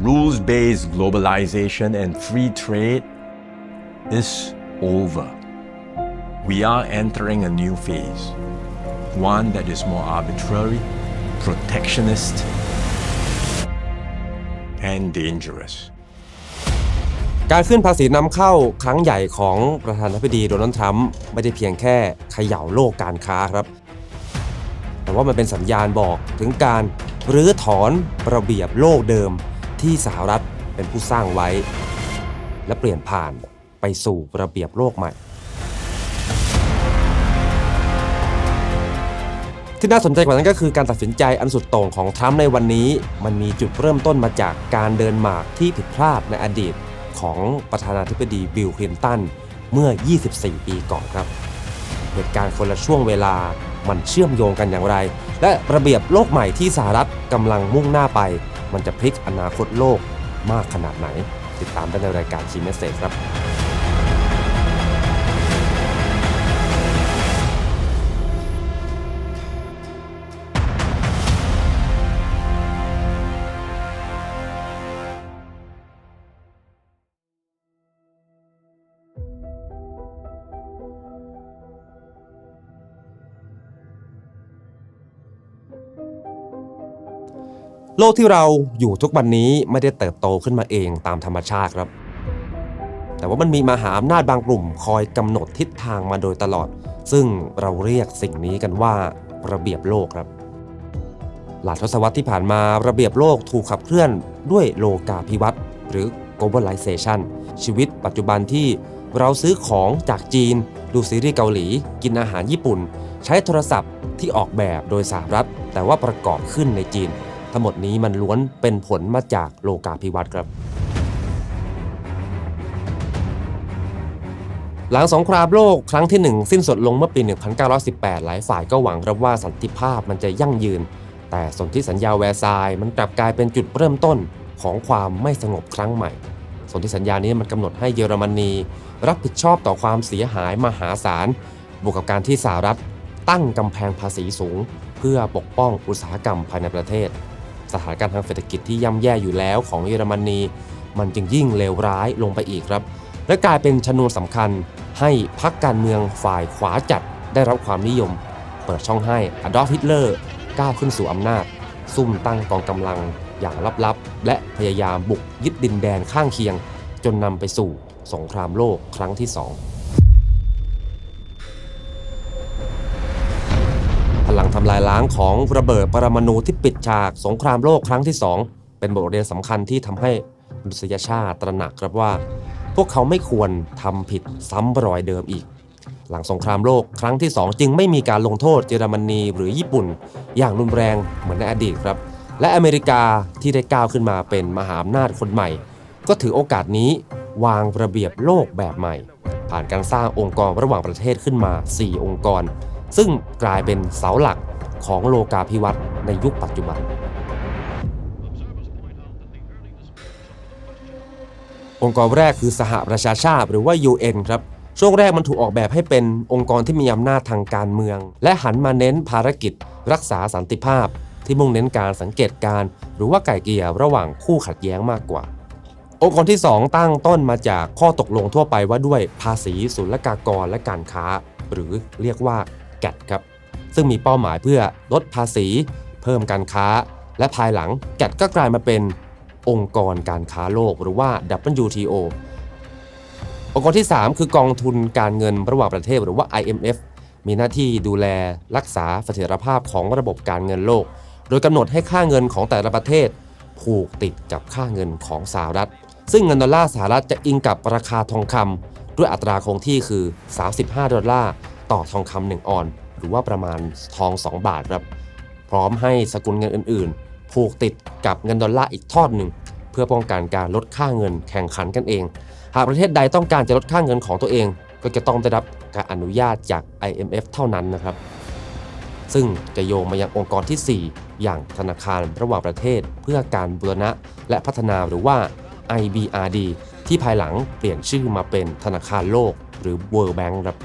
rules based globalization and free trade is over. We are entering a new phase, one that is more arbitrary, protectionist, and dangerous. การขึ้นภาษีนำเข้าครั้งใหญ่ของประธานาธิบดีโดนัลด์ทรัมป์ไม่ได้เพียงแค่เขย่าโลกการค้าครับ แต่ว่ามันเป็นสัญญาณบอกถึงการรื้อถอนระเบียบโลกเดิม ที่สหรัฐเป็นผู้สร้างไว้ และเปลี่ยนผ่านไปสู่ระเบียบโลกใหม่ ที่น่าสนใจกว่านั้นก็คือการตัดสินใจอันสุดโต่งของทรัมป์ในวันนี้ มันมีจุดเริ่มต้นมาจากการเดินหมากที่ผิดพลาดในอดีตของประธานาธิบดีบิลคลินตันเมื่อ 24 ปีก่อนครับ เหตุการณ์คนละช่วงเวลามันเชื่อมโยงกันอย่างไร และระเบียบโลกใหม่ที่สหรัฐกำลังมุ่งหน้าไป มันจะพลิกอนาคตโลกมากขนาดไหน ติดตามได้ในรายการชีเมสเซจครับ โลกที่เราอยู่ทุกวันนี้ไม่ได้เติบโตขึ้นมาเองตามธรรมชาติครับ แต่ว่ามันมีมหาอำนาจบางกลุ่มคอยกำหนดทิศทางมาโดยตลอด ซึ่งเราเรียกสิ่งนี้กันว่าระเบียบโลกครับ หลายทศวรรษที่ผ่านมาระเบียบโลกถูกขับเคลื่อนด้วยโลกาภิวัตน์หรือ globalization ชีวิตปัจจุบันที่เราซื้อของจากจีน ดูซีรีส์เกาหลี กินอาหารญี่ปุ่น ใช้โทรศัพท์ที่ออกแบบโดยสหรัฐ แต่ว่าประกอบขึ้นในจีน ทั้งหมดนี้มันล้วนเป็นผลมาจากโลกาภิวัตน์ครับ หลังสงครามโลกครั้งที่หนึ่งสิ้นสุดลงเมื่อปี 1918 หลายฝ่ายก็หวังรับว่าสันติภาพมันจะยั่งยืน แต่สนธิสัญญาแวร์ซายมันกลับกลายเป็นจุดเริ่มต้นของความไม่สงบครั้งใหม่ สนธิสัญญานี้มันกำหนดให้เยอรมนีรับผิดชอบต่อความเสียหายมหาศาล บวกกับการที่สหรัฐตั้งกำแพงภาษีสูง เพื่อปกป้องอุตสาหกรรมภายในประเทศ สถานการณ์ทางเศรษฐกิจที่ย่ำแย่อยู่แล้วของเยอรมนี มันจึงยิ่งเลวร้ายลงไปอีกครับ และกลายเป็นชนวนสำคัญให้พรรคการเมืองฝ่ายขวาจัดได้รับความนิยม เปิดช่องให้อดอล์ฟฮิตเลอร์ก้าวขึ้นสู่อำนาจ ซุ่มตั้งกองกำลังอย่างลับๆ และพยายามบุกยึดดินแดนข้างเคียง จนนำไปสู่สงครามโลกครั้งที่สอง ทำลายล้างของระเบิดปรมาณูที่ปิดฉากสงครามโลกครั้งที่ 2 เป็นบทเรียนสำคัญที่ทำให้มนุษยชาติตระหนักครับว่า พวกเขาไม่ควรทำผิดซ้ำรอยเดิมอีก หลังสงครามโลกครั้งที่ 2 จึงไม่มีการลงโทษเยอรมนีหรือญี่ปุ่น อย่างรุนแรงเหมือนในอดีตครับ และอเมริกาที่ได้ก้าวขึ้นมาเป็นมหาอำนาจคนใหม่ ก็ถือโอกาสนี้วางระเบียบโลกแบบใหม่ ผ่านการสร้างองค์กรระหว่างประเทศขึ้นมา 4 องค์กร ซึ่งกลายเป็นเสาหลักของโลกาภิวัตน์ในยุคปัจจุบัน องค์กรแรกคือสหประชาชาติหรือว่า UN ครับ ช่วงแรกมันถูกออกแบบให้เป็นองค์กรที่มีอำนาจทางการเมือง และหันมาเน้นภารกิจ รักษาสันติภาพ ที่มุ่งเน้นการสังเกตการณ์หรือว่าไก่เกี่ยระหว่างคู่ขัดแย้งมากกว่าองค์กรที่ 2 ตั้งต้นมาจากข้อตกลงทั่วไปว่าด้วยภาษีศุลกากรและการค้า หรือเรียกว่า แกดครับซึ่งมีเป้าหมายเพื่อลดภาษี เพิ่มการค้า และภายหลังแกดก็กลายมาเป็นองค์กรการค้าโลกหรือว่า WTO องค์กรที่ 3 คือกองทุนการเงินระหว่างประเทศหรือว่า IMF มีหน้าที่ดูแลรักษาเสถียรภาพของระบบการเงินโลก โดยกำหนดให้ค่าเงินของแต่ละประเทศ ผูกติดกับค่าเงินของสหรัฐ ซึ่งเงินดอลลาร์สหรัฐจะอิงกับราคาทองคำด้วยอัตราคงที่คือ 35 ดอลลาร์ ต่อทองคำหนึ่งออน หรือว่าประมาณทอง 2 บาทครับ พร้อมให้สกุลเงินอื่นๆ ผูกติดกับเงินดอลลาร์อีกทอดหนึ่ง เพื่อป้องกันการลดค่าเงินแข่งขันกันเอง หากประเทศใดต้องการจะลดค่าเงินของตัวเอง ก็จะต้องได้รับการอนุญาตจาก IMF เท่านั้นนะครับ ซึ่งจะโยงมายังองค์กรที่ 4 อย่างธนาคารระหว่างประเทศ เพื่อการบูรณะและพัฒนาหรือว่า IBRD ที่ภายหลังเปลี่ยนชื่อมาเป็นธนาคารโลกหรือ World Bank ครับ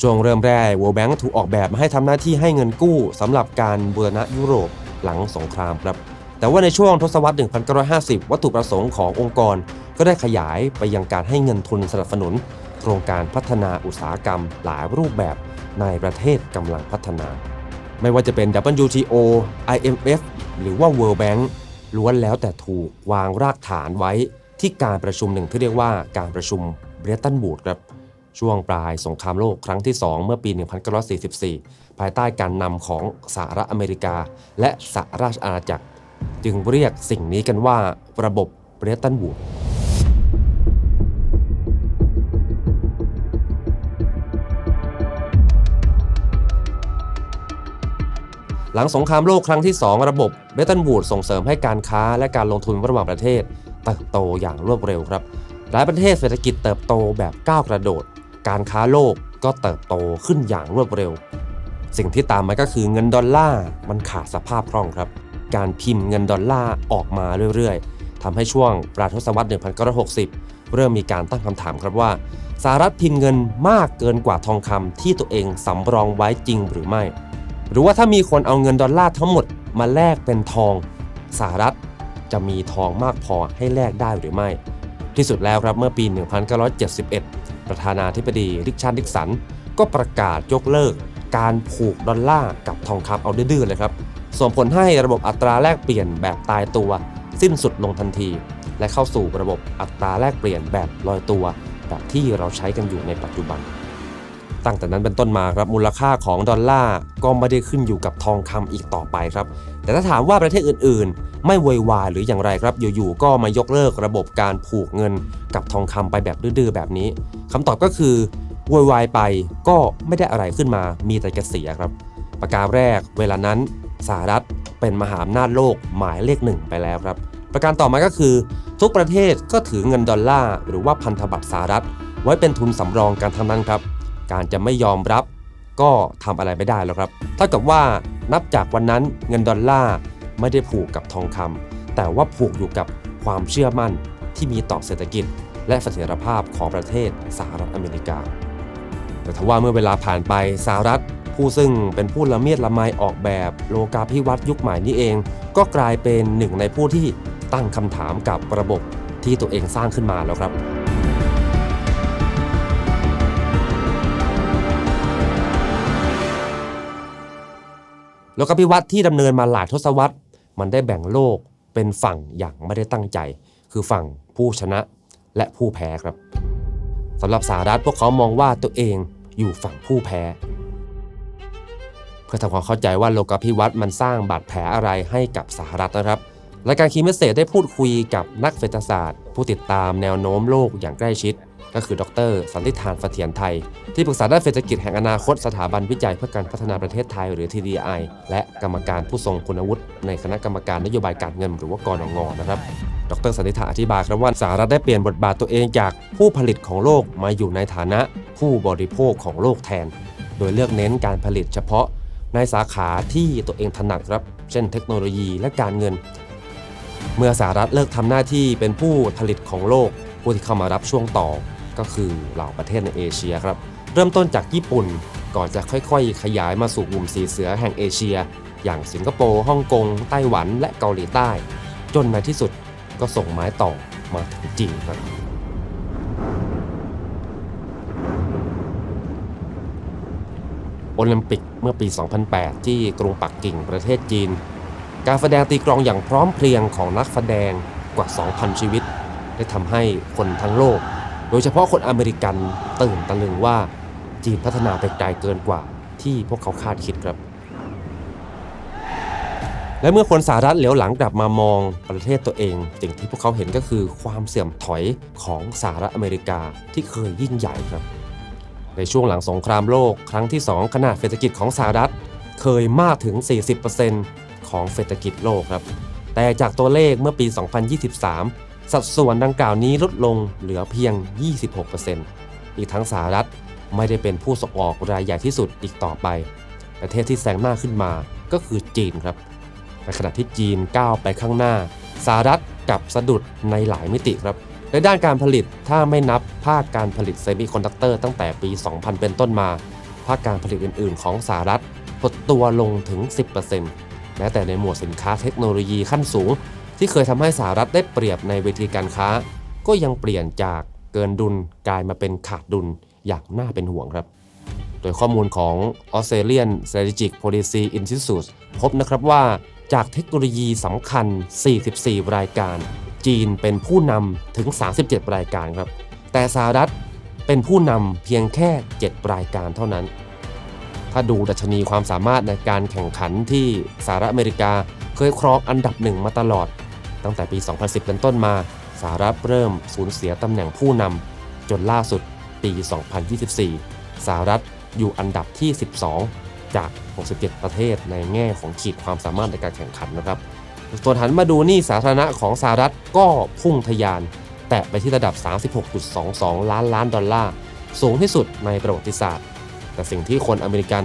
ช่วงเริ่มแรก World Bank ถูกออกแบบมาให้ทำหน้าที่ให้เงินกู้สำหรับการบูรณะยุโรปหลังสงครามครับ แต่ว่าในช่วงทศวรรษ 1950 วัตถุประสงค์ขององค์กร ก็ได้ขยายไปยังการให้เงินทุนสนับสนุน โครงการพัฒนาอุตสาหกรรมหลายรูปแบบในประเทศกำลังพัฒนา ไม่ว่าจะเป็น WTO IMF หรือว่า World Bank ล้วนแล้วแต่ถูกวางรากฐานไว้ที่การประชุมหนึ่งที่เรียกว่าการประชุมเบรตันบูดครับ ช่วงปลายสงครามโลกครั้งที่ 2 เมื่อปี 1944 ภายใต้การนำของสหรัฐอเมริกา และสหราชอาณาจักร จึงเรียกสิ่งนี้กันว่าระบบเบรตันบูดหลังสงครามโลกครั้งที่ 2 ระบบเบตันบูดส่งเสริมให้การค้าและการลงทุนระหว่างประเทศเติบโตอย่างรวดเร็วครับ หลายประเทศเศรษฐกิจเติบโตแบบก้าวกระโดด การค้าโลกก็เติบโตขึ้นอย่างรวดเร็ว สิ่งที่ตามมาก็คือเงินดอลลาร์มันขาดสภาพคล่องครับ การพิมพ์เงินดอลลาร์ออกมาเรื่อยๆทำให้ช่วงปลายทศวรรษ 1960 เริ่มมีการตั้งคำถามครับว่าสหรัฐพิมพ์เงินมากเกินกว่าทองคำที่ตัวเองสำรองไว้จริงหรือไม่ หรือว่าถ้ามีคนเอาเงินดอลลาร์ทั้งหมดมาแลกเป็นทองสหรัฐจะมีทองมากพอให้แลกได้หรือไม่ ที่สุดแล้วครับเมื่อปี 1971 ประธานาธิบดีริชาร์ดดิกสัน ก็ประกาศยกเลิก การผูกดอลลาร์กับทองคำเอาดื้อๆเลยครับ ส่งผลให้ระบบอัตราแลกเปลี่ยนแบบตายตัว สิ้นสุดลงทันที และเข้าสู่ระบบอัตราแลกเปลี่ยนแบบลอยตัว แบบที่เราใช้กันอยู่ในปัจจุบัน ตั้งแต่นั้นเป็นต้นมาครับมูลค่าของดอลลาร์ก็ไม่ได้ขึ้นอยู่กับทองคำอีกต่อไปครับ แต่ถ้าถามว่าประเทศอื่นๆ ไม่โวยวายหรืออย่างไรครับอยู่ๆก็มายกเลิกระบบการผูกเงินกับทองคำไปแบบดื้อๆแบบนี้คำตอบก็คือโวยวายไปก็ไม่ได้อะไรขึ้นมามีแต่จะเสียครับ ประการแรกเวลานั้นสหรัฐเป็นมหาอำนาจโลกหมายเลขหนึ่งไปแล้วครับ ประการต่อมาก็คือ ทุกประเทศก็ถือเงินดอลลาร์หรือว่าพันธบัตรสหรัฐ ไว้เป็นทุนสำรองกันทั้งนั้นครับ การจะไม่ยอมรับ ก็ทำอะไรไม่ได้แล้วครับเท่ากับว่านับจากวันนั้นเงินดอลลาร์ไม่ได้ผูกกับทองคำแต่ว่าผูกอยู่กับความเชื่อมั่นที่มีต่อเศรษฐกิจ และเสถียรภาพของประเทศสหรัฐอเมริกา แต่ทว่าเมื่อเวลาผ่านไปสหรัฐ ผู้ซึ่งเป็นผู้ละเมียดละไมออกแบบโลกาภิวัตน์ยุคใหม่นี้เอง ก็กลายเป็นหนึ่งในผู้ที่ตั้งคำถามกับระบบที่ตัวเองสร้างขึ้นมาแล้วครับ โลกาภิวัตน์ที่ดำเนินมาหลายทศวรรษ มันได้แบ่งโลกเป็นฝั่งอย่างไม่ได้ตั้งใจ คือฝั่งผู้ชนะและผู้แพ้ครับสำหรับสหรัฐพวกเขามองว่าตัวเองอยู่ฝั่งผู้แพ้ เพื่อทำความเข้าใจว่าโลกาภิวัตน์มันสร้างบาดแผลอะไรให้กับสหรัฐนะครับรายการคีย์เมสเซจได้พูดคุยกับนักเศรษฐศาสตร์ ผู้ติดตามแนวโน้มโลกอย่างใกล้ชิด ก็คือ ดร สันติธานเสถียรไทย ที่ปรึกษาด้านเศรษฐกิจแห่งอนาคตสถาบันวิจัยเพื่อการพัฒนาประเทศไทยหรือ TDI และกรรมการผู้ทรงคุณวุฒิในคณะกรรมการนโยบายการเงินหรือว่ากรงงนะครับ ดรสันติธานอธิบายครับว่าสหรัฐได้เปลี่ยนบทบาทตัวเองจากผู้ผลิตของโลกมาอยู่ในฐานะผู้บริโภคของโลกแทน โดยเลือกเน้นการผลิตเฉพาะในสาขาที่ตัวเองถนัดครับ เช่น เทคโนโลยีและการเงิน เมื่อสหรัฐเลิกทำหน้าที่เป็นผู้ผลิตของโลก ผู้ที่เข้ามารับช่วงต่อ ก็คือเหล่าประเทศในเอเชียครับ เริ่มต้นจากญี่ปุ่นก่อนจะค่อยๆ ขยายมาสู่กลุ่มสีเสือแห่งเอเชีย อย่างสิงคโปร์ฮ่องกงไต้หวันและเกาหลีใต้ จนในที่สุดก็ส่งไม้ต่อมาถึงจีนครับโอลิมปิกเมื่อปี 2008 ที่กรุงปักกิ่งประเทศจีน การแสดงตีกลองอย่างพร้อมเพรียงของนักแสดงกว่า 2,000 ชีวิต ได้ทำให้คนทั้งโลก โดยเฉพาะคนอเมริกันตื่นตะลึงว่าจีนพัฒนาไปไกลเกินกว่าที่พวกเขาคาดคิดครับ และเมื่อคนสหรัฐเหลียวหลังกลับมามองประเทศตัวเองสิ่งที่พวกเขาเห็นก็คือความเสื่อมถอยของสหรัฐอเมริกาที่เคยยิ่งใหญ่ครับ ในช่วงหลังสงครามโลกครั้งที่ 2 ขนาดเศรษฐกิจของสหรัฐเคยมากถึง 40%ของเศรษฐกิจโลกครับ แต่จากตัวเลขเมื่อปี 2023 สัดส่วนดังกล่าวนี้ลดลงเหลือเพียง 26%อีกทั้งสหรัฐไม่ได้เป็นผู้ส่งออกรายใหญ่ที่สุดอีกต่อไป ประเทศที่แซงหน้าขึ้นมาก็คือจีนครับในขณะที่จีนก้าวไปข้างหน้าสหรัฐกับสะดุดในหลายมิติครับในด้านการผลิตถ้าไม่นับภาคการผลิตเซมิคอนดักเตอร์ตั้งแต่ปี 2000 เป็นต้นมา ภาคการผลิตอื่น ๆ ของสหรัฐหดตัวลงถึง 10%แม้แต่ในหมวดสินค้าเทคโนโลยีขั้นสูง ที่เคยทำให้สหรัฐได้เปรียบในเวทีการค้า ก็ยังเปลี่ยนจากเกินดุลกลายมาเป็นขาดดุลอย่างน่าเป็นห่วงครับ โดยข้อมูลของ Australian Strategic Policy Institute พบนะครับว่าจากเทคโนโลยีสำคัญ 44 รายการ จีนเป็นผู้นำถึง 37 รายการครับ แต่สหรัฐเป็นผู้นำเพียงแค่ 7 รายการเท่านั้น ถ้าดูดัชนีความสามารถในการแข่งขันที่สหรัฐอเมริกาเคยครองอันดับหนึ่งมาตลอด ตั้งแต่ปี 2010 เป็นต้นมา สหรัฐเริ่มสูญเสียตำแหน่งผู้นำจนล่าสุดปี 2024 สหรัฐอยู่อันดับที่ 12 จาก 67 ประเทศในแง่ของขีดความสามารถในการแข่งขันนะครับ ส่วนหันมาดูหนี้สาธารณะของสหรัฐก็พุ่งทะยาน แตะไปที่ระดับ 36.22 ล้านล้านดอลลาร์ สูงที่สุดในประวัติศาสตร์ แต่สิ่งที่คนอเมริกัน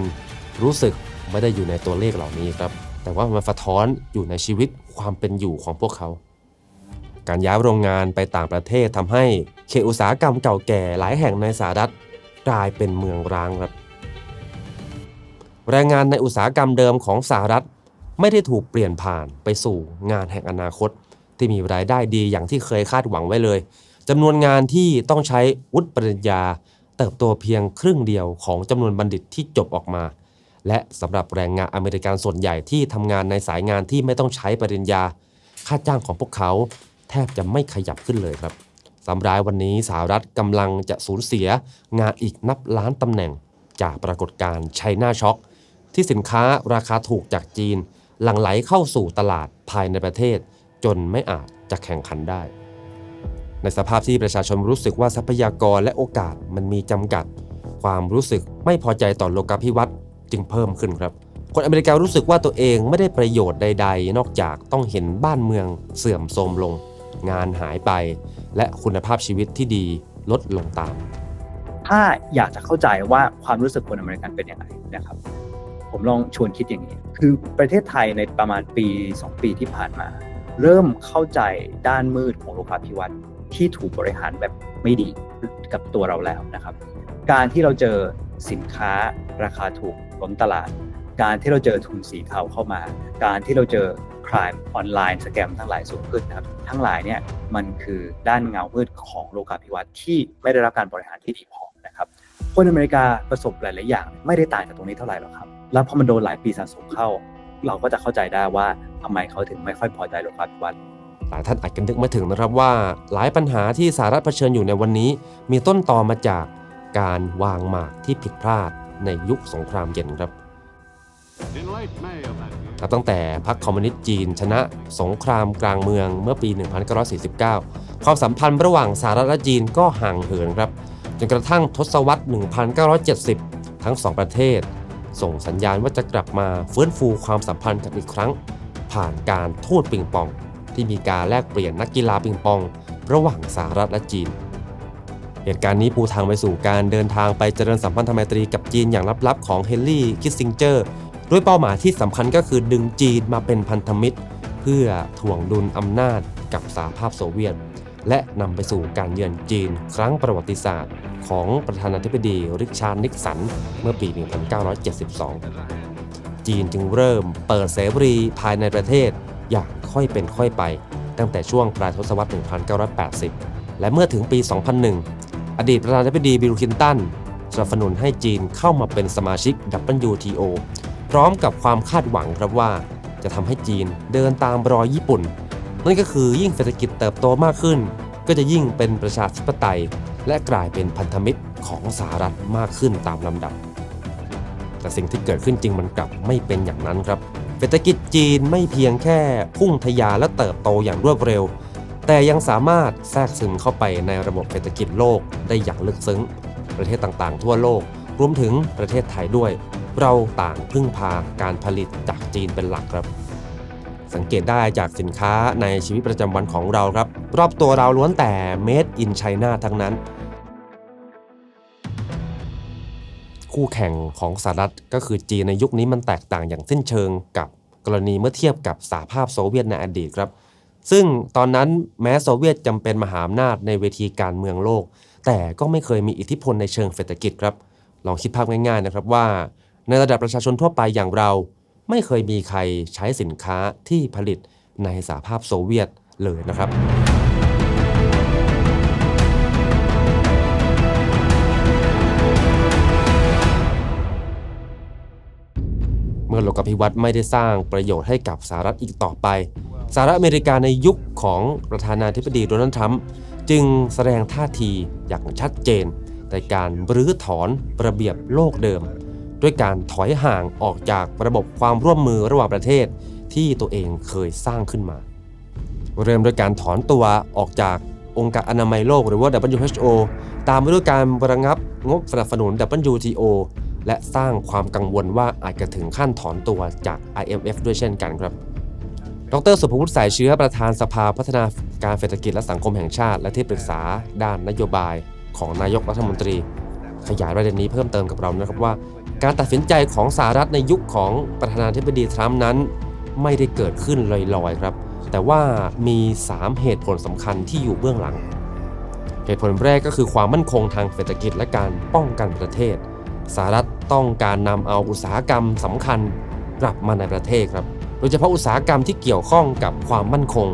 รู้สึกไม่ได้อยู่ในตัวเลขเหล่านี้ครับ แต่ว่ามันสะท้อนอยู่ในชีวิต ความเป็นอยู่ของพวกเขา การย้ายโรงงานไปต่างประเทศทำให้เขตอุตสาหกรรมเก่าแก่หลายแห่งในสหรัฐกลายเป็นเมืองร้างครับ แรงงานในอุตสาหกรรมเดิมของสหรัฐไม่ได้ถูกเปลี่ยนผ่านไปสู่งานแห่งอนาคต ที่มีรายได้ดีอย่างที่เคยคาดหวังไว้เลยจำนวนงานที่ต้องใช้วุฒิปริญญา เติบโตเพียงครึ่งเดียวของจำนวนบัณฑิตที่จบออกมา และสำหรับแรงงานอเมริกันส่วนใหญ่ที่ทำงานในสายงานที่ไม่ต้องใช้ปริญญา ค่าจ้างของพวกเขา แทบจะไม่ขยับขึ้นเลยครับสำหรับวันนี้สหรัฐกำลังจะสูญเสียงานอีกนับล้านตำแหน่ง จากปรากฏการณ์ไชน่าช็อคที่สินค้าราคาถูกจากจีน หลั่งไหลเข้าสู่ตลาดภายในประเทศ จนไม่อาจจะแข่งขันได้ ในสภาพที่ประชาชนรู้สึกว่าทรัพยากรและโอกาสมันมีจำกัด ความรู้สึกไม่พอใจต่อโลกาภิวัตน์ จึงเพิ่มขึ้นครับ คนอเมริกันรู้สึกว่าตัวเองไม่ได้ประโยชน์ใด ๆ นอกจากต้องเห็นบ้านเมืองเสื่อมโทรมลง งานหายไป และคุณภาพชีวิตที่ดีลดลงตาม ถ้าอยากจะเข้าใจว่าความรู้สึกคนอเมริกันเป็นยังไงนะครับ ผมลองชวนคิดอย่างนี้ คือประเทศไทยในประมาณปี 2 ปีที่ผ่านมา เริ่มเข้าใจด้านมืดของโลกาภิวัตน์ที่ถูกบริหารแบบไม่ดีกับตัวเราแล้วนะครับ การที่เราเจอสินค้าราคาถูก ล้นตลาด การที่เราเจอทุนสีเทาเข้ามา การที่เราเจอครามออนไลน์สแกมทั้งหลายสูงขึ้นนะครับ ทั้งหลายเนี่ยมันคือด้านเงามืดของโลกาภิวัตน์ที่ไม่ได้รับการบริหารที่ดีพอนะครับ คนอเมริกาประสบหลาย ๆ อย่าง ไม่ได้ต่างจากตรงนี้เท่าไหร่หรอกครับ แล้วพอมันโดนหลายปีสะสมเข้า เราก็จะเข้าใจได้ว่าทำไมเขาถึงไม่ค่อยพอใจโลกาภิวัตน์หลายท่านอาจจะนึกไม่ถึงนะครับว่า หลายปัญหาที่สหรัฐเผชิญอยู่ในวันนี้ มีต้นตอมาจากการวางหมากที่ผิดพลาด ในยุคสงครามเย็นครับ In late May of that year, นับตั้งแต่พรรคคอมมิวนิสต์จีน ชนะสงครามกลางเมืองเมื่อปี 1949 ความสัมพันธ์ระหว่างสหรัฐและจีนก็ห่างเหินครับ จนกระทั่งทศวรรษ 1970 ทั้งสองประเทศ ส่งสัญญาณว่าจะกลับมาฟื้นฟูความสัมพันธ์กันอีกครั้ง ผ่านการทูตปิงปอง ที่มีการแลกเปลี่ยนนักกีฬาปิงปอง ระหว่างสหรัฐและจีน เหตุการณ์นี้ปูทางไปสู่การเดินทางไปเจริญสัมพันธไมตรีกับจีนอย่างลับๆของเฮนรี่คิสซิงเจอร์ด้วยเป้าหมายที่สำคัญก็คือดึงจีนมาเป็นพันธมิตร เพื่อถ่วงดุลอำนาจกับสหภาพโซเวียต และนำไปสู่การเยือนจีนครั้งประวัติศาสตร์ ของประธานาธิบดีริชาร์ดนิกสันเมื่อปี 1972 จีนจึงเริ่มเปิดเสรีภายในประเทศอย่างค่อยเป็นค่อยไป ตั้งแต่ช่วงปลายทศวรรษ 1980 และเมื่อถึงปี 2001 อดีตประธานาธิบดีบิลคินตันสนับสนุนให้จีนเข้ามาเป็นสมาชิก WTO พร้อมกับความคาดหวังครับว่า จะทำให้จีนเดินตามรอยญี่ปุ่น นั่นก็คือยิ่งเศรษฐกิจเติบโตมากขึ้น ก็จะยิ่งเป็นประชาธิปไตย และกลายเป็นพันธมิตรของสหรัฐมากขึ้นตามลำดับ แต่สิ่งที่เกิดขึ้นจริงมันกลับไม่เป็นอย่างนั้นครับ เศรษฐกิจจีนไม่เพียงแค่พุ่งทะยานและเติบโตอย่างรวดเร็ว แต่ยังสามารถแทรกซึมเข้าไปในระบบเศรษฐกิจโลกได้อย่างลึกซึ้ง ประเทศต่างๆ ทั่วโลก รวมถึงประเทศไทยด้วย เราต่างพึ่งพาการผลิตจากจีนเป็นหลักครับ สังเกตได้จากสินค้าในชีวิตประจำวันของเราครับ รอบตัวเราล้วนแต่ made in China ทั้งนั้น คู่แข่งของสหรัฐก็คือจีนในยุคนี้มันแตกต่างอย่างสิ้นเชิงกับกรณีเมื่อเทียบกับสหภาพโซเวียตในอดีตครับ ซึ่งตอนนั้นแม้โซเวียตจำเป็นมหาอำนาจในเวทีการเมืองโลก แต่ก็ไม่เคยมีอิทธิพลในเชิงเศรษฐกิจครับ ลองคิดภาพง่ายๆนะครับว่า ในระดับประชาชนทั่วไปอย่างเรา ไม่เคยมีใครใช้สินค้าที่ผลิตในสหภาพโซเวียตเลยนะครับ โลกาภิวัตน์ไม่ได้สร้างประโยชน์ให้กับสหรัฐอีกต่อไปสหรัฐอเมริกาในยุคของประธานาธิบดีโดนัลด์ทรัมป์จึงแสดงท่าทีอย่างชัดเจนในการรื้อถอนระเบียบโลกเดิม ด้วยการถอยห่างออกจากระบบความร่วมมือระหว่างประเทศที่ตัวเองเคยสร้างขึ้นมา เริ่มด้วยการถอนตัวออกจากองค์การอนามัยโลกหรือว่า WHO ตามมาด้วยการระงับงบสนับสนุน WTO และสร้างความกังวลว่าอาจจะถึงขั้นถอนตัวจาก IMF ด้วยเช่นกันครับ ดรสุภวุฒิสายเชื้อประธานสภาพัฒนาการเศรษฐกิจและสังคมแห่งชาติ และที่ปรึกษาด้านนโยบายของนายกรัฐมนตรี ขยายประเด็นนี้เพิ่มเติมกับเรานะครับว่า การตัดสินใจของสหรัฐในยุคของประธานาธิบดีทรัมป์นั้น ไม่ได้เกิดขึ้นลอยๆครับ แต่ว่ามี 3 เหตุผลสำคัญที่อยู่เบื้องหลัง เหตุผลแรกก็คือความมั่นคงทางเศรษฐกิจและการป้องกันประเทศ สหรัฐต้องการนำเอาอุตสาหกรรมสำคัญกลับมาในประเทศครับ โดยเฉพาะอุตสาหกรรมที่เกี่ยวข้องกับความมั่นคง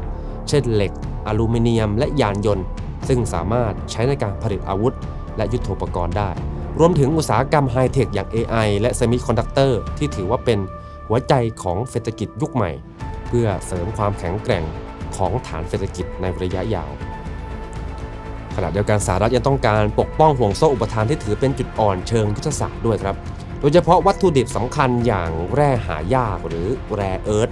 เช่นเหล็ก อลูมิเนียม และยานยนต์ ซึ่งสามารถใช้ในการผลิตอาวุธ และยุทโธปกรณ์ได้ รวมถึงอุตสาหกรรมไฮเทคอย่าง AI และเซมิคอนดักเตอร์ที่ถือว่าเป็นหัวใจของเศรษฐกิจยุคใหม่ เพื่อเสริมความแข็งแกร่งของฐานเศรษฐกิจในระยะยาว ขณะเดียวกันสหรัฐยังต้องการปกป้องห่วงโซ่อุปทานที่ถือเป็นจุดอ่อนเชิงยุทธศาสตร์ด้วยครับ โดยเฉพาะวัตถุดิบสำคัญอย่างแร่หายากหรือแร่เอิร์ธ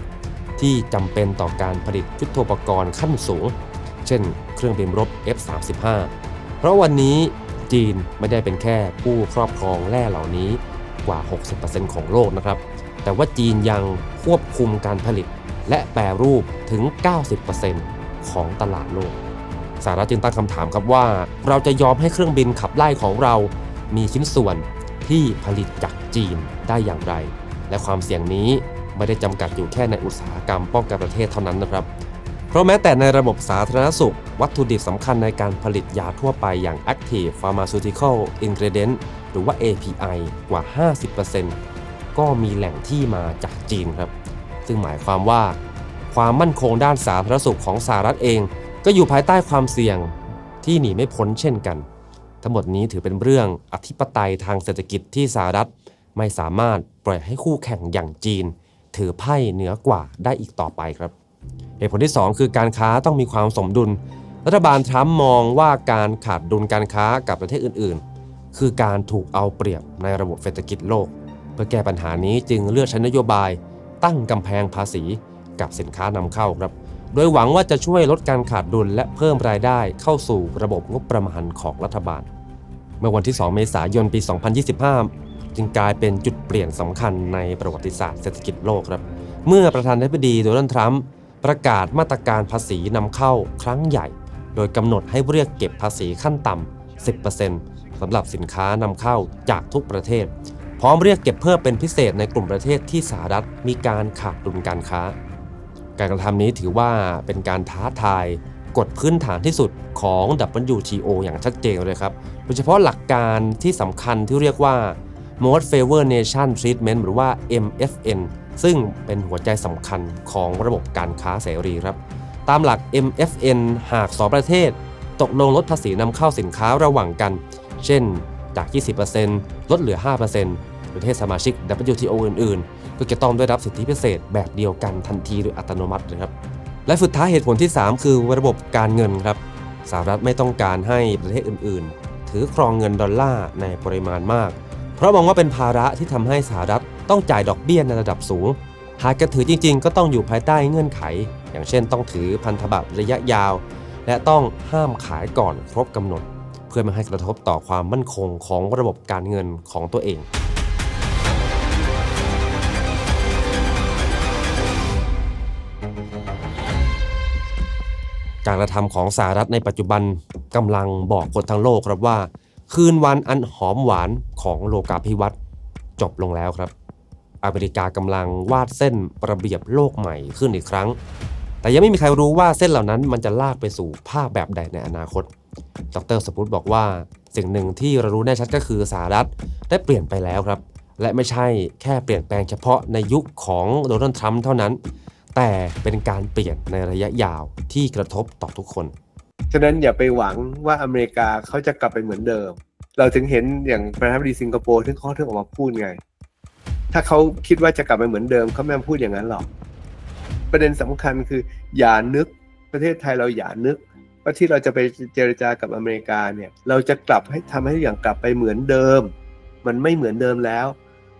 ที่จำเป็นต่อการผลิตยุทโธปกรณ์ขั้นสูง เช่น เครื่องบินรบ F-35 เพราะวันนี้จีนไม่ได้เป็นแค่ผู้ครอบครองแร่เหล่านี้กว่า 60%ของโลกนะครับ แต่ว่าจีนยังควบคุมการผลิตและแปรรูปถึง 90%ของตลาดโลก สหรัฐจึงตั้งคำถามครับว่า เราจะยอมให้เครื่องบินขับไล่ของเรา มีชิ้นส่วนที่ผลิตจากจีนได้อย่างไร และความเสี่ยงนี้ไม่ได้จำกัดอยู่แค่ในอุตสาหกรรมป้องกันประเทศเท่านั้นนะครับ เพราะแม้แต่ในระบบสาธารณสุข วัตถุดิบสำคัญในการผลิตยาทั่วไปอย่าง Active Pharmaceutical Ingredient หรือว่า API กว่า 50%ก็มีแหล่งที่มาจากจีนครับ ซึ่งหมายความว่า ความมั่นคงด้านสาธารณสุขของสหรัฐเอง ก็อยู่ภายใต้ความเสี่ยงที่หนีไม่พ้นเช่นกัน ทั้งหมดนี้ถือเป็นเรื่องอธิปไตยทางเศรษฐกิจที่สหรัฐไม่สามารถปล่อยให้คู่แข่งอย่างจีน ถือไพ่เหนือกว่าได้อีกต่อไปครับเหตุผลที่ 2 คือการค้าต้องมีความสมดุล รัฐบาลทรัมป์มองว่าการขาดดุลการค้ากับประเทศอื่น ๆ คือการถูกเอาเปรียบในระบบเศรษฐกิจโลก เพื่อแก้ปัญหานี้จึงเลือกใช้นโยบาย ตั้งกำแพงภาษีกับสินค้านำเข้าครับ โดยหวังว่าจะช่วยลดการขาดดุลและเพิ่มรายได้เข้าสู่ระบบงบประมาณของรัฐบาล เมื่อวันที่ 2 เมษายนปี 2025 จึงกลายเป็นจุดเปลี่ยนสำคัญในประวัติศาสตร์เศรษฐกิจโลกครับ เมื่อประธานาธิบดีโดนัลด์ทรัมป์ประกาศมาตรการภาษีนำเข้าครั้งใหญ่ โดยกำหนดให้เรียกเก็บภาษีขั้นต่ำ 10%สำหรับสินค้านำเข้าจากทุกประเทศ พร้อมเรียกเก็บเพิ่มเป็นพิเศษในกลุ่มประเทศที่สหรัฐมีการขาดดุลการค้า การกระทำนี้ถือว่าเป็นการท้าทายกฎพื้นฐานที่สุดของ WTO อย่างชัดเจนเลยครับ โดยเฉพาะหลักการที่สำคัญที่เรียกว่า Most Favored Nation Treatment หรือว่า MFN ซึ่งเป็นหัวใจสำคัญของระบบการค้าเสรีครับ ตามหลัก MFN หาก 2 ประเทศ ตกลงลดภาษีนำเข้าสินค้าระหว่างกัน เช่น จาก 20%ลดเหลือ 5%ประเทศสมาชิก WTO อื่นๆ ก็จะต้องได้รับสิทธิพิเศษแบบเดียวกันทันทีโดยอัตโนมัติเลยครับ และสุดท้ายเหตุผลที่ 3 คือระบบการเงินครับสหรัฐไม่ต้องการให้ประเทศอื่น ๆ ถือครองเงินดอลลาร์ในปริมาณมาก เพราะมองว่าเป็นภาระที่ทำให้สหรัฐต้องจ่ายดอกเบี้ยในระดับสูง หากจะถือจริง ๆ ก็ต้องอยู่ภายใต้เงื่อนไข อย่างเช่น ต้องถือพันธบัตรระยะยาว และต้องห้ามขายก่อนครบกำหนด เพื่อไม่ให้กระทบต่อความมั่นคงของระบบการเงินของตัวเอง การกระทำของสหรัฐในปัจจุบันกำลังบอกคนทั้งโลกครับว่า คืนวันอันหอมหวานของโลกาภิวัตน์จบลงแล้วครับ อเมริกากำลังวาดเส้นระเบียบโลกใหม่ขึ้นอีกครั้ง แต่ยังไม่มีใครรู้ว่าเส้นเหล่านั้นมันจะลากไปสู่ภาพแบบใดในอนาคต ดรสปุตบอกว่าสิ่งหนึ่งที่เรารู้แน่ชัดก็คือสหรัฐได้เปลี่ยนไปแล้วครับ และไม่ใช่แค่เปลี่ยนแปลงเฉพาะในยุคของโดนัลด์ทรัมป์เท่านั้น แต่เป็นการเปลี่ยนในระยะยาวที่กระทบต่อทุกคน ฉะนั้นอย่าไปหวังว่าอเมริกาเขาจะกลับไปเหมือนเดิม เราถึงเห็นอย่างประธานาธิบดีสิงคโปร์ที่เขาถึงออกมาพูดไง ถ้าเขาคิดว่าจะกลับไปเหมือนเดิมเขาไม่พูดอย่างนั้นหรอก ประเด็นสำคัญคืออย่านึกประเทศไทยเราอย่านึกว่าที่เราจะไปเจรจากับอเมริกาเนี่ย เราจะกลับให้ทำให้อย่างกลับไปเหมือนเดิม มันไม่เหมือนเดิมแล้ว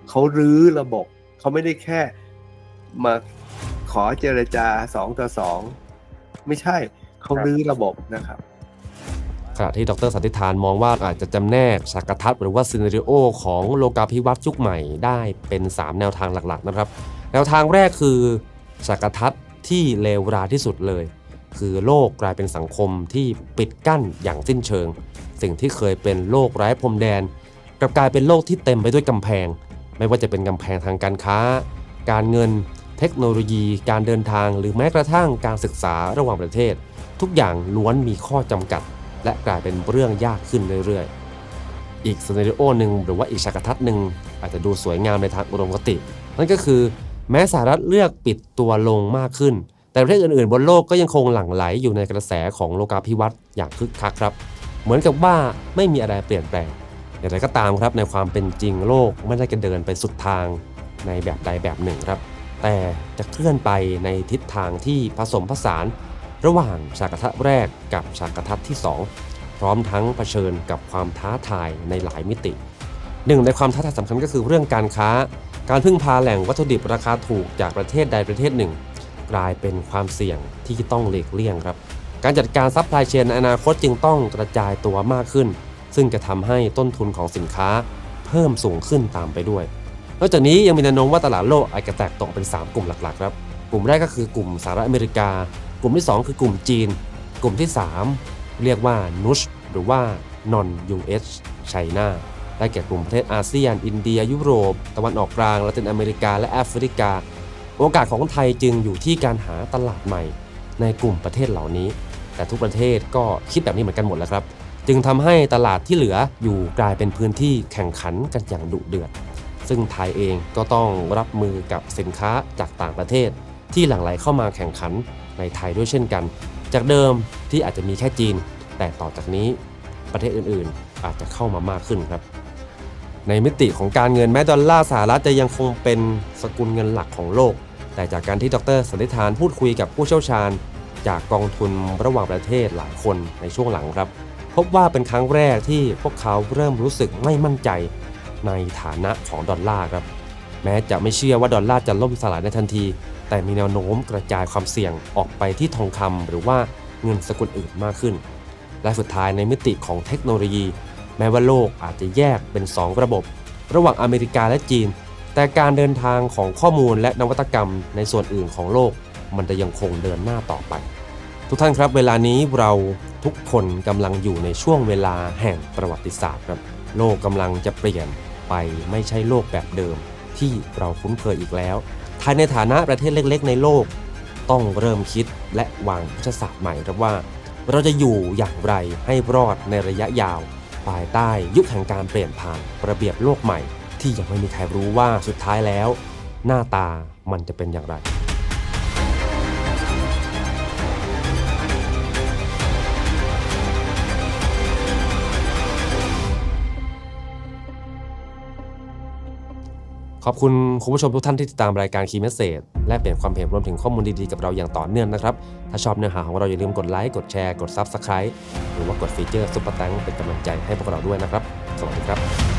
เขารื้อระบบ เขาไม่ได้แค่มา ขอเจรจาสองต่อสองไม่ใช่เขารื้อระบบนะครับขณะที่ดรสันติธานมองว่าอาจจะจำแนกฉากทัศน์หรือว่าซีนารีโอของโลกาภิวัตน์ยุคใหม่ได้เป็น 3 แนวทางหลักๆนะครับ แนวทางแรกคือฉากทัศน์ที่เลวร้ายที่สุดเลย คือโลกกลายเป็นสังคมที่ปิดกั้นอย่างสิ้นเชิง สิ่งที่เคยเป็นโลกไร้พรมแดน กลับกลายเป็นโลกที่เต็มไปด้วยกำแพง ไม่ว่าจะเป็นกำแพงทางการค้า การเงิน เทคโนโลยี การเดินทาง หรือแม้กระทั่งการศึกษาระหว่างประเทศ ทุกอย่างล้วนมีข้อจำกัด และกลายเป็นเรื่องยากขึ้นเรื่อยๆ อีกซีนาริโอหนึ่งหรือว่าอีกฉากทัศน์หนึ่งอาจจะดูสวยงามในทางอุดมคติ นั่นก็คือ แม้สหรัฐเลือกปิดตัวลงมากขึ้น แต่ประเทศอื่นๆ บนโลกก็ยังคงหลั่งไหลอยู่ในกระแสของโลกาภิวัตน์อย่างคึกคักครับ เหมือนกับว่าไม่มีอะไรเปลี่ยนแปลงอย่างไรก็ตามครับในความเป็นจริงโลกไม่ได้กระเดินไปสุดทางในแบบใดแบบหนึ่งครับ แต่จะเคลื่อนไปในทิศทางที่ผสมผสาน ระหว่างฉากทัศแรกกับฉากทัศที่ 2 พร้อมทั้งเผชิญกับความท้าทายในหลายมิติหนึ่งในความท้าทายสำคัญก็คือเรื่องการค้า การพึ่งพาแหล่งวัตถุดิบราคาถูกจากประเทศใดประเทศหนึ่ง กลายเป็นความเสี่ยงที่ต้องหลีกเลี่ยงครับ การจัดการซัพพลายเชนในอนาคตจึงต้องกระจายตัวมากขึ้น ซึ่งจะทำให้ต้นทุนของสินค้าเพิ่มสูงขึ้นตามไปด้วย นอกจากนี้ยังมีแนวโน้มว่าตลาดโลกอาจจะแตกตกเป็น 3 กลุ่มหลักๆครับ กลุ่มแรกก็คือกลุ่มสหรัฐอเมริกา กลุ่มที่ 2 คือกลุ่มจีน กลุ่มที่ 3 เรียกว่านุชหรือว่า non US China ได้แก่กลุ่มประเทศอาเซียน อินเดีย ยุโรป ตะวันออกกลางละตินอเมริกาและแอฟริกา โอกาสของไทยจึงอยู่ที่การหาตลาดใหม่ ในกลุ่มประเทศเหล่านี้ แต่ทุกประเทศก็คิดแบบนี้เหมือนกันหมดแล้วครับ จึงทำให้ตลาดที่เหลืออยู่กลายเป็นพื้นที่แข่งขันกันอย่างดุเดือด ซึ่งไทยเองก็ต้องรับมือกับสินค้าจากต่างประเทศ ที่หลั่งไหลเข้ามาแข่งขันในไทยด้วยเช่นกัน จากเดิมที่อาจจะมีแค่จีน แต่ต่อจากนี้ประเทศอื่นๆ อาจจะเข้ามามากขึ้นครับ ในมิติของการเงินแม้ดอลลาร์สหรัฐจะยังคงเป็นสกุลเงินหลักของโลก แต่จากการที่ดรสันติธานพูดคุยกับผู้เชี่ยวชาญ จากกองทุนระหว่างประเทศหลายคนในช่วงหลังครับ พบว่าเป็นครั้งแรกที่พวกเขาเริ่มรู้สึกไม่มั่นใจ ในฐานะของดอลลาร์ครับ แม้จะไม่เชื่อว่าดอลลาร์จะล่มสลายในทันที แต่มีแนวโน้มกระจายความเสี่ยงออกไปที่ทองคำหรือว่าเงินสกุลอื่นมากขึ้น และสุดท้ายในมิติของเทคโนโลยี แม้ว่าโลกอาจจะแยกเป็น 2 ระบบ ระหว่างอเมริกาและจีน แต่การเดินทางของข้อมูลและนวัตกรรมในส่วนอื่นของโลก มันจะยังคงเดินหน้าต่อไป ทุกท่านครับ เวลานี้เราทุกคนกำลังอยู่ในช่วงเวลาแห่งประวัติศาสตร์ครับ โลกกำลังจะเปลี่ยน ไปไม่ใช่โลกแบบเดิม ที่เราคุ้นเคยอีกแล้ว ไทยในฐานะประเทศเล็ก ๆ ในโลก ต้องเริ่มคิดและวางยุทธศาสตร์ใหม่ครับว่า เราจะอยู่อย่างไรให้รอดในระยะยาว ภายใต้ยุคแห่งการเปลี่ยนผ่านระเบียบโลกใหม่ ที่ยังไม่มีใครรู้ว่าสุดท้ายแล้ว หน้าตามันจะเป็นอย่างไร ขอบคุณคุณผู้ชมทุกท่านที่ติดตามรายการคีย์เมสเซจและเปลี่ยนความเห็นรวมถึงข้อมูลดีๆกับเราอย่างต่อเนื่องนะครับ ถ้าชอบเนื้อหาของเราอย่าลืมกดไลค์ กดแชร์ กดซับสไคร b e หรือว่ากดฟีเจอร์ซุปเปอร์แตงเป็นกำลังใจให้พวกเราด้วยนะครับ สวัสดีครับ